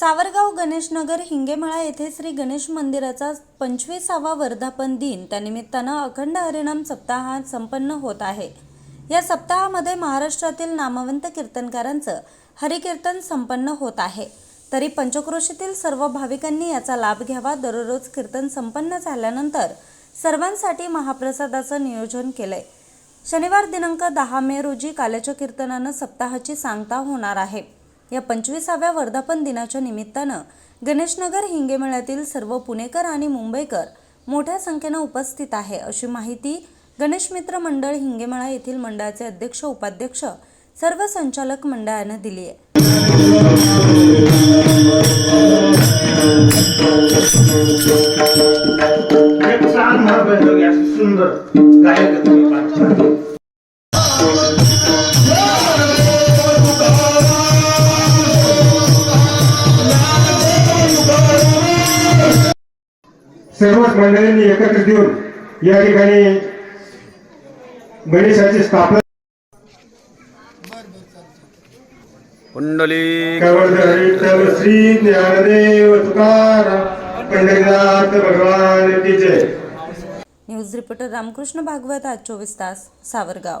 सावरगाव गणेशनगर हिंगेमाळा येथे श्री गणेश मंदिराचा पंचवीसावा वर्धापन दिन. त्यानिमित्तानं अखंड हरिनाम सप्ताह संपन्न होत आहे. या सप्ताहामध्ये महाराष्ट्रातील नामवंत कीर्तनकारांचं हरिकीर्तन संपन्न होत आहे. तरी पंचक्रोशीतील सर्व भाविकांनी याचा लाभ घ्यावा. दररोज कीर्तन संपन्न झाल्यानंतर सर्वांसाठी महाप्रसादाचं नियोजन केलंय. शनिवार दिनांक दहा मे रोजी काल्याच्या कीर्तनानं सप्ताहाची सांगता होणार आहे. या पंचवीसाव्या वर्धापन दिनाच्या निमित्तानं गणेशनगर हिंगेमेळ्यातील सर्व पुणेकर आणि मुंबईकर मोठ्या संख्येनं उपस्थित आहे अशी माहिती गणेश मित्र मंडळ हिंगेमेळा येथील मंडळाचे अध्यक्ष उपाध्यक्ष सर्व संचालक मंडळानं दिली आहे. सुंदर सर्वच मंडळींनी एकत्रित येऊन या ठिकाणी गणेशाची स्थापना कुंडली कवळ श्री ज्ञानदेव तुकाराम पंढरीनाथ भगवान की जय. न्यूज रिपोर्टर रामकृष्ण भागवत आज चोवीस तास सावरगाव.